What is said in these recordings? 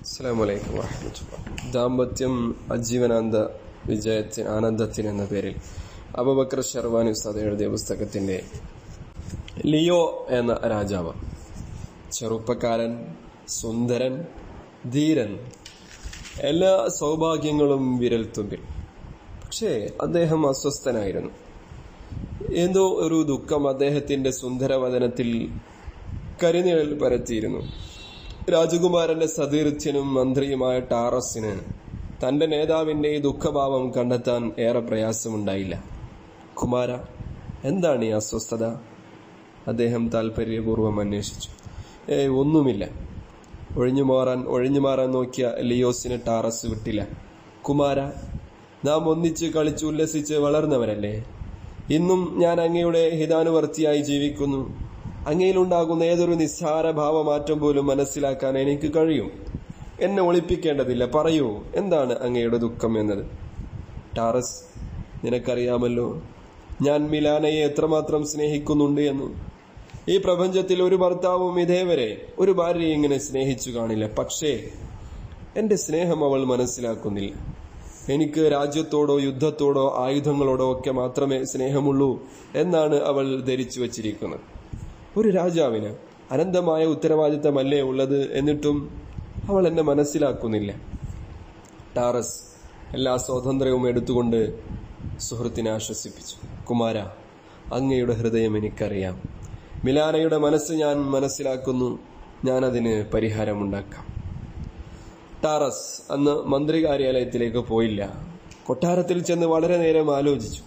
അസ്സലാമലൈക്കും വാഹമത്തുള്ള ദാമ്പത്യം അജീവനാന്ത വിജയത്തിന് ആനന്ദത്തിന് എന്ന പേരിൽ അബബക്ര ഷർവാനി ഉസ്താദ് എഴുതിയ പുസ്തകത്തിന്റെ ലിയോ എന്ന രാജാവ് ചെറുപ്പക്കാരൻ സുന്ദരൻ ധീരൻ എല്ലാ സൗഭാഗ്യങ്ങളും വിരൽത്തുമ്പിൽ പക്ഷേ അദ്ദേഹം അസ്വസ്ഥനായിരുന്നു. എന്തോ ഒരു ദുഃഖം അദ്ദേഹത്തിന്റെ സുന്ദരവദനത്തിൽ കരിനിഴൽ പരത്തിയിരുന്നു. രാജകുമാരന്റെ സതീർത്ഥ്യനും മന്ത്രിയുമായ ടാറസിന് തന്റെ നേതാവിന്റെ ഈ ദുഃഖഭാവം കണ്ടെത്താൻ ഏറെ പ്രയാസമുണ്ടായില്ല. കുമാര എന്താണ് ഈ അസ്വസ്ഥത? അദ്ദേഹം താല്പര്യപൂർവം അന്വേഷിച്ചു. ഏ ഒന്നുമില്ല. ഒഴിഞ്ഞു മാറാൻ ഒഴിഞ്ഞു മാറാൻ നോക്കിയ ലിയോസിനെ ടാറസ് വിട്ടില്ല. കുമാര നാം ഒന്നിച്ച് കളിച്ച് ഉല്ലസിച്ച് വളർന്നവരല്ലേ? ഇന്നും ഞാൻ അങ്ങയുടെ ഹിതാനുവർത്തിയായി ജീവിക്കുന്നു. അങ്ങയിലുണ്ടാകുന്ന ഏതൊരു നിസ്സാര ഭാവമാറ്റം പോലും മനസ്സിലാക്കാൻ എനിക്ക് കഴിയും. എന്നെ ഒളിപ്പിക്കേണ്ടതില്ല. പറയൂ എന്താണ് അങ്ങയുടെ ദുഃഖം എന്നത്? ടാറസ് നിനക്കറിയാമല്ലോ ഞാൻ മിലാനയെ എത്രമാത്രം സ്നേഹിക്കുന്നുണ്ട് എന്ന്. ഈ പ്രപഞ്ചത്തിൽ ഒരു ഭർത്താവും ഇതേവരെ ഒരു ഭാര്യയെ ഇങ്ങനെ സ്നേഹിച്ചു കാണില്ല. പക്ഷേ എന്റെ സ്നേഹം അവൾ മനസ്സിലാക്കുന്നില്ല. എനിക്ക് രാജ്യത്തോടോ യുദ്ധത്തോടോ ആയുധങ്ങളോടോ ഒക്കെ മാത്രമേ സ്നേഹമുള്ളൂ എന്നാണ് അവൾ ധരിച്ചു വച്ചിരിക്കുന്നത്. ഒരു രാജാവിന് അനന്തമായ ഉത്തരവാദിത്തമല്ലേ ഉള്ളത് എന്നിട്ടും അവൾ എന്നെ മനസ്സിലാക്കുന്നില്ല. ടാറസ് എല്ലാ സ്വാതന്ത്ര്യവും എടുത്തുകൊണ്ട് സുഹൃത്തിനെ ആശ്വസിപ്പിച്ചു. കുമാര അങ്ങയുടെ ഹൃദയം എനിക്കറിയാം. മിലാനയുടെ മനസ്സ് ഞാൻ മനസ്സിലാക്കുന്നു. ഞാൻ അതിന് പരിഹാരമുണ്ടാക്കാം. ടാറസ് അന്ന് മന്ത്രി കാര്യാലയത്തിലേക്ക് പോയില്ല. കൊട്ടാരത്തിൽ ചെന്ന് വളരെ നേരം ആലോചിച്ചു.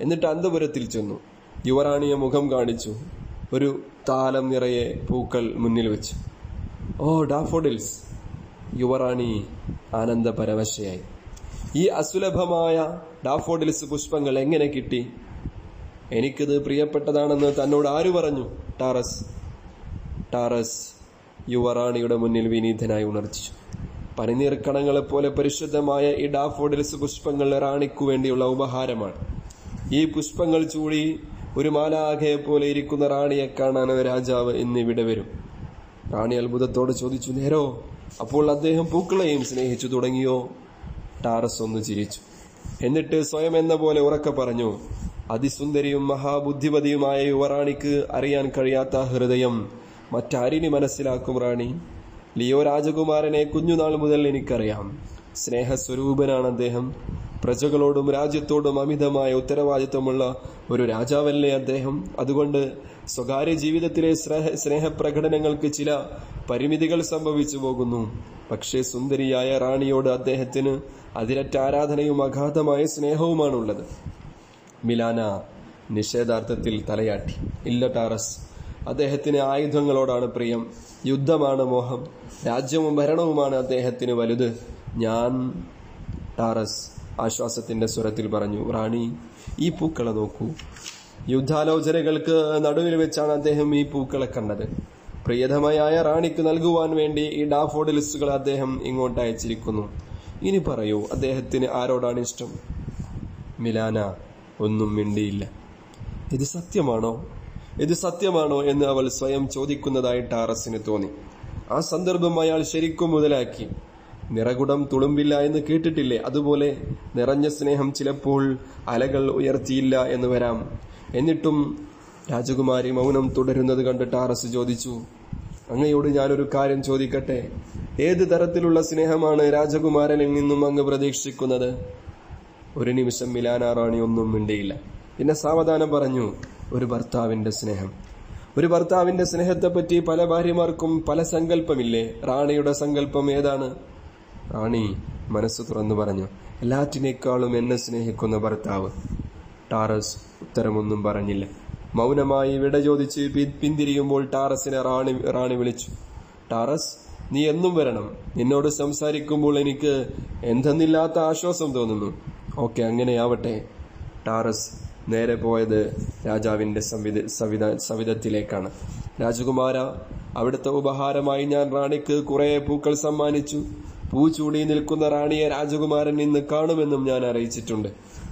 എന്നിട്ട് അന്തപുരത്തിൽ ചെന്നു. യുവറാണിയെ മുഖം കാണിച്ചു. ഒരു താലം നിറയെ പൂക്കൾ മുന്നിൽ വെച്ചു. ഓ ഡാഫോഡിൽസ് യുവറാണി ആനന്ദ പരവശയായി ഈ അസുലഭമായ ഡാഫോഡിൽസ് പുഷ്പങ്ങൾ എങ്ങനെ കിട്ടി? എനിക്കിത് പ്രിയപ്പെട്ടതാണെന്ന് തന്നോട് ആര് പറഞ്ഞു? ടാറസ്. ടാറസ് യുവറാണിയുടെ മുന്നിൽ വിനീതനായി ഉണർച്ചു പനിനീർക്കണങ്ങളെ പോലെ പരിശുദ്ധമായ ഈ ഡാഫോഡിൽസ് പുഷ്പങ്ങൾ റാണിക്കു വേണ്ടിയുള്ള ഉപഹാരമാണ്. ഈ പുഷ്പങ്ങൾ ചൂടി ഒരു മാലാഖയെ പോലെ ഇരിക്കുന്ന റാണിയെ കാണാൻ രാജാവ് ഇന്നിവിടെ വരും. റാണി അത്ഭുതത്തോടെ ചോദിച്ചു നേരോ അപ്പോൾ അദ്ദേഹം പൂക്കളെയും സ്നേഹിച്ചു തുടങ്ങിയോ? ടാറസ് ഒന്ന് ചിരിച്ചു. എന്നിട്ട് സ്വയം എന്ന പോലെ ഉറക്കെ പറഞ്ഞു അതിസുന്ദരിയും മഹാബുദ്ധിമതിയുമായ യുവറാണിക്ക് അറിയാൻ കഴിയാത്ത ഹൃദയം മറ്റാരിനി മനസ്സിലാക്കും റാണി? ലിയോ രാജകുമാരനെ കുഞ്ഞുനാൾ മുതൽ എനിക്കറിയാം. സ്നേഹസ്വരൂപനാണ് അദ്ദേഹം. പ്രജകളോടും രാജ്യത്തോടും അമിതമായ ഉത്തരവാദിത്വമുള്ള ഒരു രാജാവല്ലേ അദ്ദേഹം? അതുകൊണ്ട് സ്വകാര്യ ജീവിതത്തിലെ സ്നേഹ സ്നേഹപ്രകടനങ്ങൾക്ക് ചില പരിമിതികൾ സംഭവിച്ചു പോകുന്നു. പക്ഷേ സുന്ദരിയായ റാണിയോട് അദ്ദേഹത്തിന് അതിരറ്റ ആരാധനയും അഗാധമായ സ്നേഹവുമാണുള്ളത്. മിലാന നിഷേധാർത്ഥത്തിൽ തലയാട്ടി. ഇല്ല ടാറസ് അദ്ദേഹത്തിന് ആയുധങ്ങളോടാണ് പ്രിയം. യുദ്ധമാണ് മോഹം. രാജ്യവും ഭരണവുമാണ് അദ്ദേഹത്തിന് വലുത്. ഞാൻ ടാറസ് ആശ്വാസത്തിന്റെ സ്വരത്തിൽ പറഞ്ഞു റാണി ഈ പൂക്കളെ നോക്കൂ. യുദ്ധാലോചനകൾക്ക് നടുവിൽ വെച്ചാണ് അദ്ദേഹം ഈ പൂക്കളെ കണ്ടത്. പ്രിയതമയായ റാണിക്ക് നൽകുവാൻ വേണ്ടി ഈ ഡാഫോഡിലിസ്റ്റുകൾ അദ്ദേഹം ഇങ്ങോട്ട് അയച്ചിരിക്കുന്നു. ഇനി പറയൂ അദ്ദേഹത്തിന് ആരോടാണ് ഇഷ്ടം? മിലാന ഒന്നും മിണ്ടിയില്ല. ഇത് സത്യമാണോ? ഇത് സത്യമാണോ എന്ന് അവൾ സ്വയം ചോദിക്കുന്നതായിട്ട് ആറസിന് തോന്നി. ആ സന്ദർഭം അയാൾ ശരിക്കും മുതലാക്കി. നിറകുടം തുളുമ്പില്ല എന്ന് കേട്ടിട്ടില്ലേ? അതുപോലെ നിറഞ്ഞ സ്നേഹം ചിലപ്പോൾ അലകൾ ഉയർത്തിയില്ല എന്ന് വരാം. എന്നിട്ടും രാജകുമാരി മൗനം തുടരുന്നത് കണ്ടിട്ട് ടാറസ് ചോദിച്ചു അങ്ങയോട് ഞാനൊരു കാര്യം ചോദിക്കട്ടെ? ഏത് തരത്തിലുള്ള സ്നേഹമാണ് രാജകുമാരനിൽ നിന്നും അങ്ങ് പ്രതീക്ഷിക്കുന്നത്? ഒരു നിമിഷം മിലാനാറാണി ഒന്നും മിണ്ടിയില്ല. പിന്നെ സാവധാനം പറഞ്ഞു ഒരു ഭർത്താവിന്റെ സ്നേഹം. ഒരു ഭർത്താവിന്റെ സ്നേഹത്തെപ്പറ്റി പല ഭാര്യമാർക്കും പല സങ്കല്പമില്ലേ? റാണിയുടെ സങ്കല്പം ഏതാണ്? റാണി മനസ്സ് തുറന്നു പറഞ്ഞു. എല്ലാറ്റിനേക്കാളും എന്നെ സ്നേഹിക്കുന്ന ഭർത്താവ്. ടാറസ് ഉത്തരമൊന്നും പറഞ്ഞില്ല. മൗനമായി വിട ചോദിച്ച് പിന്തിരിയുമ്പോൾ ടാറസിനെ റാണി റാണി വിളിച്ചു. ടാറസ് നീ എന്നും വരണം. നിന്നോട് സംസാരിക്കുമ്പോൾ എനിക്ക് എന്തെന്നില്ലാത്ത ആശ്വാസം തോന്നുന്നു. ഓക്കെ അങ്ങനെയാവട്ടെ. ടാറസ് നേരെ പോയത് രാജാവിന്റെ സംവിധ സവിധ സവിധത്തിലേക്കാണ്. രാജകുമാര അവിടുത്തെ ഉപഹാരമായി ഞാൻ റാണിക്ക് കുറേ പൂക്കൾ സമ്മാനിച്ചു. പൂ ചൂടി നിൽക്കുന്ന റാണിയെ രാജകുമാരൻ ഇന്ന് കാണുമെന്നും ഞാൻ അറിയിച്ചിട്ടുണ്ട്.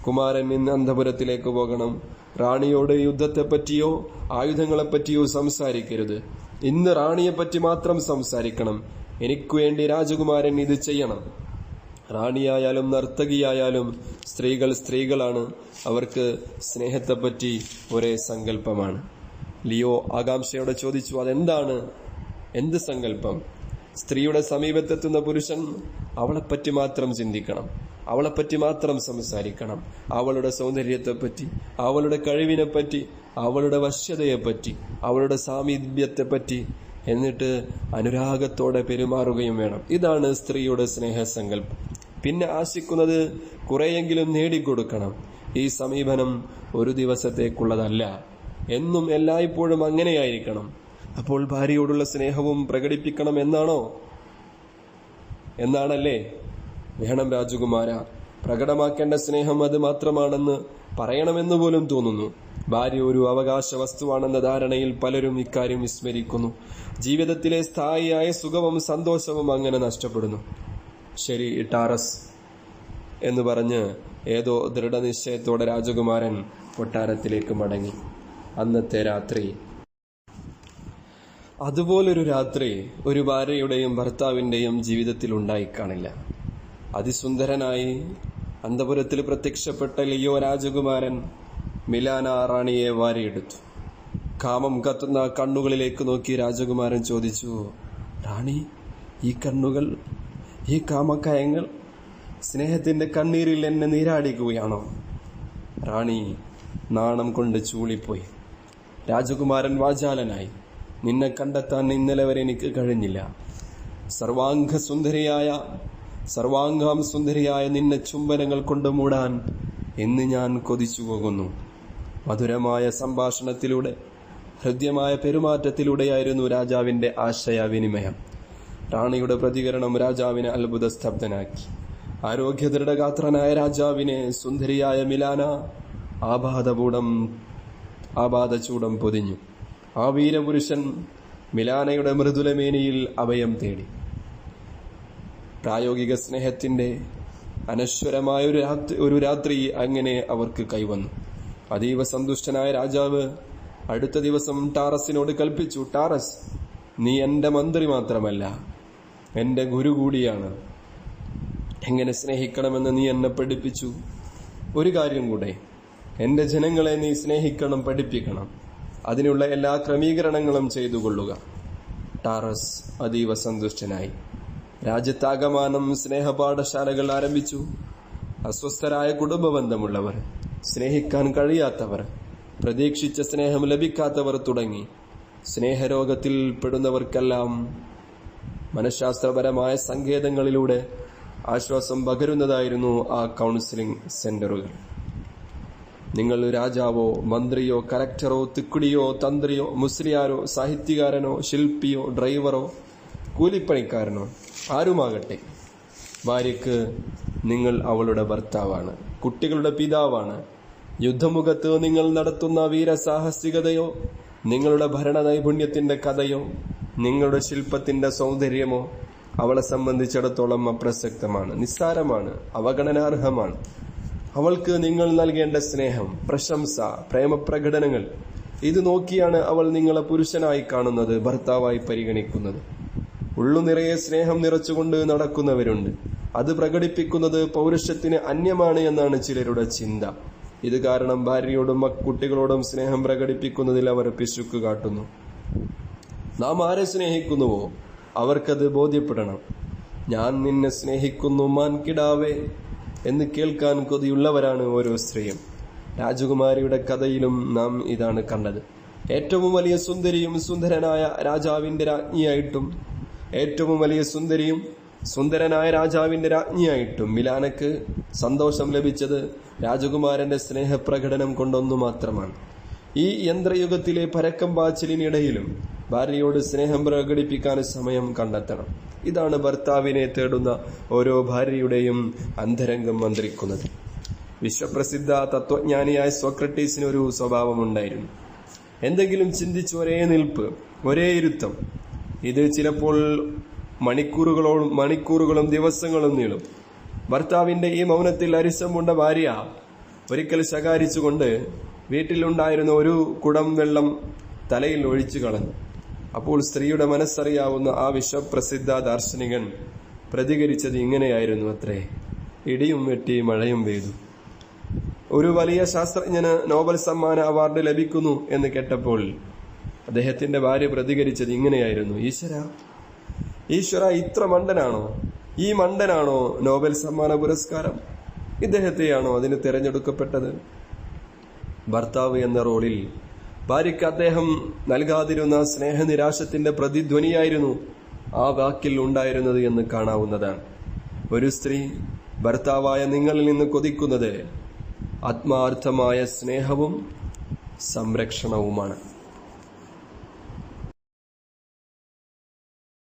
കുമാരൻ ഇന്ന് അന്തപുരത്തിലേക്ക് പോകണം. റാണിയോട് യുദ്ധത്തെപ്പറ്റിയോ ആയുധങ്ങളെപ്പറ്റിയോ സംസാരിക്കരുത്. ഇന്ന് റാണിയെപ്പറ്റി മാത്രം സംസാരിക്കണം. എനിക്ക് വേണ്ടി രാജകുമാരൻ ഇത് ചെയ്യണം. റാണിയായാലും നർത്തകിയായാലും സ്ത്രീകൾ സ്ത്രീകളാണ്. അവർക്ക് സ്നേഹത്തെപ്പറ്റി ഒരേ സങ്കല്പമാണ്. ലിയോ ആകാംക്ഷയോടെ ചോദിച്ചു അതെന്താണ്? എന്ത് സങ്കല്പം? സ്ത്രീയുടെ സമീപത്തെത്തുന്ന പുരുഷൻ അവളെപ്പറ്റി മാത്രം ചിന്തിക്കണം. അവളെപ്പറ്റി മാത്രം സംസാരിക്കണം. അവളുടെ സൗന്ദര്യത്തെപ്പറ്റി അവളുടെ കഴിവിനെപ്പറ്റി അവളുടെ വശ്യതയെപ്പറ്റി അവളുടെ സാമീപ്യത്തെപ്പറ്റി എന്നിട്ട് അനുരാഗത്തോടെ പെരുമാറുകയും വേണം. ഇതാണ് സ്ത്രീയുടെ സ്നേഹസങ്കല്പം. പിന്നെ ആശിക്കുന്നത് കുറെയെങ്കിലും നേടിക്കൊടുക്കണം. ഈ സമീപനം ഒരു ദിവസത്തേക്കുള്ളതല്ല. എന്നും എല്ലായ്പ്പോഴും അങ്ങനെയായിരിക്കണം. അപ്പോൾ ഭാര്യയോടുള്ള സ്നേഹവും പ്രകടിപ്പിക്കണം എന്നാണോ? എന്നാണല്ലേ? വേണം രാജകുമാര പ്രകടമാക്കേണ്ട സ്നേഹം അത് മാത്രമാണെന്ന് പറയണമെന്ന് പോലും തോന്നുന്നു. ഭാര്യ ഒരു അവകാശ വസ്തുവാണെന്ന ധാരണയിൽ പലരും ഇക്കാര്യം വിസ്മരിക്കുന്നു. ജീവിതത്തിലെ സ്ഥായിയായ സുഖവും സന്തോഷവും അങ്ങനെ നഷ്ടപ്പെടുന്നു. ശരി ഇട്ടാറസ് എന്ന് പറഞ്ഞ് ഏതോ ദൃഢനിശ്ചയത്തോടെ രാജകുമാരൻ കൊട്ടാരത്തിലേക്ക് മടങ്ങി. അന്നത്തെ രാത്രി അതുപോലൊരു രാത്രി ഒരു ഭാര്യയുടെയും ഭർത്താവിന്റെയും ജീവിതത്തിൽ ഉണ്ടായിക്കാണില്ല അതിസുന്ദരനായി അന്തപുരത്തിൽ പ്രത്യക്ഷപ്പെട്ട ലിയോ രാജകുമാരൻ മിലാന റാണിയെ വാരിയെടുത്തു. കാമം കത്തുന്ന കണ്ണുകളിലേക്ക് നോക്കി രാജകുമാരൻ ചോദിച്ചു റാണി ഈ കണ്ണുകൾ ഈ കാമക്കയങ്ങൾ സ്നേഹത്തിന്റെ കണ്ണീരിൽ എന്നെ നീരാടിക്കുകയാണോ? റാണി നാണം കൊണ്ട് ചൂളിപ്പോയി. രാജകുമാരൻ വാചാലനായി. നിന്നെ കണ്ടെത്താൻ ഇന്നലെ വരെ എനിക്ക് കഴിഞ്ഞില്ല. സർവാംഗ സുന്ദരിയായ സർവാംഗം സുന്ദരിയായ നിന്നെ ചുംബനങ്ങൾ കൊണ്ട് മൂടാൻ എന്ന് ഞാൻ കൊതിച്ചു പോകുന്നു. മധുരമായ സംഭാഷണത്തിലൂടെ ഹൃദ്യമായ പെരുമാറ്റത്തിലൂടെയായിരുന്നു രാജാവിന്റെ ആശയവിനിമയം. റാണിയുടെ പ്രതികരണം രാജാവിനെ അത്ഭുത സ്തബ്ധനാക്കി ആരോഗ്യ ദൃഢഗാത്രനായ രാജാവിനെ സുന്ദരിയായ മിലാന ആബാധപൂടം ആബാധചൂടം പൊതിഞ്ഞു. ആ വീരപുരുഷൻ മിലാനയുടെ മൃദുലമേനിയിൽ അഭയം തേടി. പ്രായോഗിക സ്നേഹത്തിന്റെ അനശ്വരമായ ഒരു രാത്രി ഒരു രാത്രി അങ്ങനെ അവർക്ക് കൈവന്നു. അതീവ സന്തുഷ്ടനായ രാജാവ് അടുത്ത ദിവസം ടാറസിനോട് കൽപ്പിച്ചു ടാറസ് നീ എന്റെ മന്ത്രി മാത്രമല്ല. എന്റെ ഗുരു കൂടിയാണ്. എങ്ങനെ സ്നേഹിക്കണമെന്ന് നീ എന്നെ പഠിപ്പിച്ചു? ഒരു കാര്യം കൂടെ. എന്റെ ജനങ്ങളെ നീ സ്നേഹിക്കണം പഠിപ്പിക്കണം. അതിനുള്ള എല്ലാ ക്രമീകരണങ്ങളും ചെയ്തു കൊള്ളുക. ടാറസ് അതീവ സന്തുഷ്ടനായി. രാജ്യത്താകമാനം സ്നേഹപാഠശാലകൾ ആരംഭിച്ചു. അസ്വസ്ഥരായ കുടുംബബന്ധമുള്ളവർ സ്നേഹിക്കാൻ കഴിയാത്തവർ പ്രതീക്ഷിച്ച സ്നേഹം ലഭിക്കാത്തവർ തുടങ്ങി. സ്നേഹരോഗത്തിൽ പെടുന്നവർക്കെല്ലാം മനഃശാസ്ത്രപരമായ സങ്കേതങ്ങളിലൂടെ ആശ്വാസം പകരുന്നതായിരുന്നു ആ കൗൺസിലിംഗ് സെന്ററുകൾ. നിങ്ങൾ രാജാവോ മന്ത്രിയോ കലക്ടറോ തിക്കുടിയോ തന്ത്രിയോ മുസ്ലിയാരോ സാഹിത്യകാരനോ ശില്പിയോ ഡ്രൈവറോ കൂലിപ്പണിക്കാരനോ ആരുമാകട്ടെ? ഭാര്യയ്ക്ക് നിങ്ങൾ അവളുടെ ഭർത്താവാണ് കുട്ടികളുടെ പിതാവാണ്. യുദ്ധമുഖത്ത് നിങ്ങൾ നടത്തുന്ന വീരസാഹസികതയോ നിങ്ങളുടെ ഭരണ നൈപുണ്യത്തിന്റെ കഥയോ നിങ്ങളുടെ ശില്പത്തിന്റെ സൗന്ദര്യമോ അവളെ സംബന്ധിച്ചിടത്തോളം അപ്രസക്തമാണ് നിസ്സാരമാണ് അവഗണനാർഹമാണ്. അവൾക്ക് നിങ്ങൾ നൽകേണ്ട സ്നേഹം പ്രശംസ പ്രേമപ്രകടനങ്ങൾ. ഇത് നോക്കിയാണ് അവൾ നിങ്ങളെ പുരുഷനായി കാണുന്നത് ഭർത്താവായി പരിഗണിക്കുന്നത്. ഉള്ളു നിറയെ സ്നേഹം നിറച്ചുകൊണ്ട് നടക്കുന്നവരുണ്ട്. അത് പ്രകടിപ്പിക്കുന്നത് പൗരുഷത്തിന് അന്യമാണ് എന്നാണ് ചിലരുടെ ചിന്ത. ഇത് കാരണം ഭാര്യയോടും കുട്ടികളോടും സ്നേഹം പ്രകടിപ്പിക്കുന്നതിൽ അവർ പിശുക്ക് കാട്ടുന്നു. നാം ആരെ സ്നേഹിക്കുന്നുവോ? അവർക്കത് ബോധ്യപ്പെടണം. ഞാൻ നിന്നെ സ്നേഹിക്കുന്നു മാൻകിടാവേ. എന്ന് കേൾക്കാൻ കൊതിയുള്ളവരാണ് ഓരോ സ്ത്രീയും. രാജകുമാരിയുടെ കഥയിലും നാം ഇതാണ് കണ്ടത്. ഏറ്റവും വലിയ സുന്ദരിയും സുന്ദരനായ രാജാവിന്റെ രാജ്ഞിയായിട്ടും ഏറ്റവും വലിയ സുന്ദരിയും സുന്ദരനായ രാജാവിന്റെ രാജ്ഞിയായിട്ടും മിലാനക്ക് സന്തോഷം ലഭിച്ചത് രാജകുമാരന്റെ സ്നേഹപ്രകടനം കൊണ്ടൊന്നു മാത്രമാണ്. ഈ യന്ത്രയുഗത്തിലെ പരക്കം പാച്ചിലിനിടയിലും ഭാര്യയോട് സ്നേഹം പ്രകടിപ്പിക്കാൻ സമയം കണ്ടെത്തണം. ഇതാണ് ഭർത്താവിനെ തേടുന്ന ഓരോ ഭാര്യയുടെയും അന്തരംഗം മന്ത്രിക്കുന്നത്. വിശ്വപ്രസിദ്ധ തത്വജ്ഞാനിയായ സോക്രട്ടീസിന് ഒരു സ്വഭാവമുണ്ടായിരുന്നു എന്തെങ്കിലും ചിന്തിച്ച് ഒരേ നിൽപ്പ് ഒരേ ഇരുത്തം. ഇത് ചിലപ്പോൾ മണിക്കൂറുകളോളം മണിക്കൂറുകളും ദിവസങ്ങളും നീളും. ഭർത്താവിന്റെ ഈ മൗനത്തിൽ അരിശം കൊണ്ട ഭാര്യ ഒരിക്കൽ ശകാരിച്ചുകൊണ്ട് വീട്ടിലുണ്ടായിരുന്ന ഒരു കുടം വെള്ളം തലയിൽ ഒഴിച്ചു കളഞ്ഞു. അപ്പോൾ സ്ത്രീയുടെ മനസ്സറിയാവുന്ന ആ വിശ്വപ്രസിദ്ധ ദാർശനികൻ പ്രതികരിച്ചത് ഇങ്ങനെയായിരുന്നു അത്രേ. ഇടിയും വെട്ടി മഴയും പെയ്തു. ഒരു വലിയ ശാസ്ത്രജ്ഞന് നോബൽ സമ്മാന അവാർഡ് ലഭിക്കുന്നു എന്ന് കേട്ടപ്പോൾ അദ്ദേഹത്തിന്റെ ഭാര്യ പ്രതികരിച്ചത് ഇങ്ങനെയായിരുന്നു. ഈശ്വര ഈശ്വര ഇത്ര മണ്ടനാണോ? ഈ മണ്ടനാണോ നോബൽ സമ്മാന പുരസ്കാരം? ഇദ്ദേഹത്തെയാണോ അതിന് തിരഞ്ഞെടുക്കപ്പെട്ടത്? ഭർത്താവ് എന്ന റോളിൽ ഭാര്യയ്ക്ക് അദ്ദേഹം നൽകാതിരുന്ന സ്നേഹനിരാശത്തിന്റെ പ്രതിധ്വനിയായിരുന്നു ആ വാക്കിൽ ഉണ്ടായിരുന്നത് എന്ന് കാണാവുന്നതാണ് ഒരു സ്ത്രീ ഭർത്താവായ നിങ്ങളിൽ നിന്ന് കൊതിക്കുന്നത് ആത്മാർത്ഥമായ സ്നേഹവും സംരക്ഷണവുമാണ്.